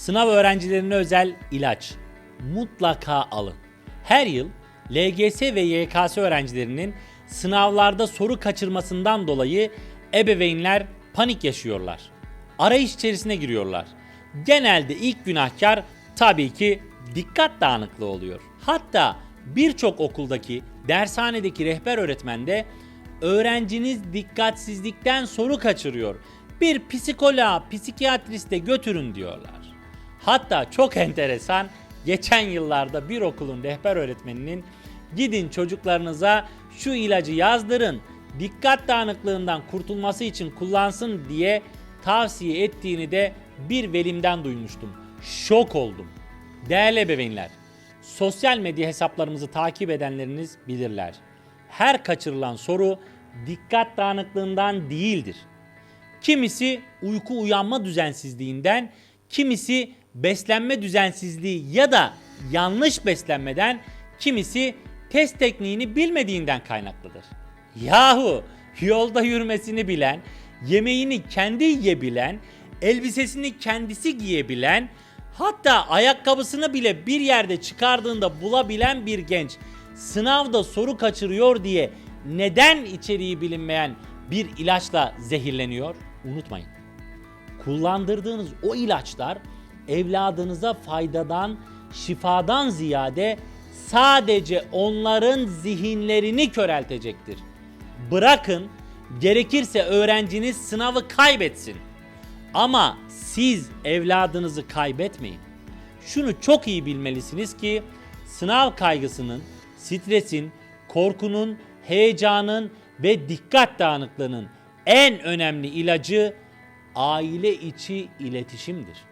Sınav öğrencilerine özel ilaç. Mutlaka alın. Her yıl LGS ve YKS öğrencilerinin sınavlarda soru kaçırmasından dolayı ebeveynler panik yaşıyorlar. Arayış içerisine giriyorlar. Genelde ilk günahkar tabii ki dikkat dağınıklığı oluyor. Hatta birçok okuldaki, dershanedeki rehber öğretmen de öğrenciniz dikkatsizlikten soru kaçırıyor. Bir psikoloğa, psikiyatriste götürün diyorlar. Hatta çok enteresan geçen yıllarda bir okulun rehber öğretmeninin gidin çocuklarınıza şu ilacı yazdırın dikkat dağınıklığından kurtulması için kullansın diye tavsiye ettiğini de bir velimden duymuştum. Şok oldum. Değerli ebeveynler, sosyal medya hesaplarımızı takip edenleriniz bilirler. Her kaçırılan soru dikkat dağınıklığından değildir. Kimisi uyku uyanma düzensizliğinden, kimisi beslenme düzensizliği ya da yanlış beslenmeden, kimisi test tekniğini bilmediğinden kaynaklıdır. Yahu yolda yürümesini bilen, yemeğini kendi yiyebilen, elbisesini kendisi giyebilen, hatta ayakkabısını bile bir yerde çıkardığında bulabilen bir genç sınavda soru kaçırıyor diye neden içeriği bilinmeyen bir ilaçla zehirleniyor? Unutmayın. Kullandırdığınız o ilaçlar evladınıza faydadan, şifadan ziyade sadece onların zihinlerini köreltecektir. Bırakın gerekirse öğrenciniz sınavı kaybetsin. Ama siz evladınızı kaybetmeyin. Şunu çok iyi bilmelisiniz ki sınav kaygısının, stresin, korkunun, heyecanın ve dikkat dağınıklığının en önemli ilacı aile içi iletişimdir.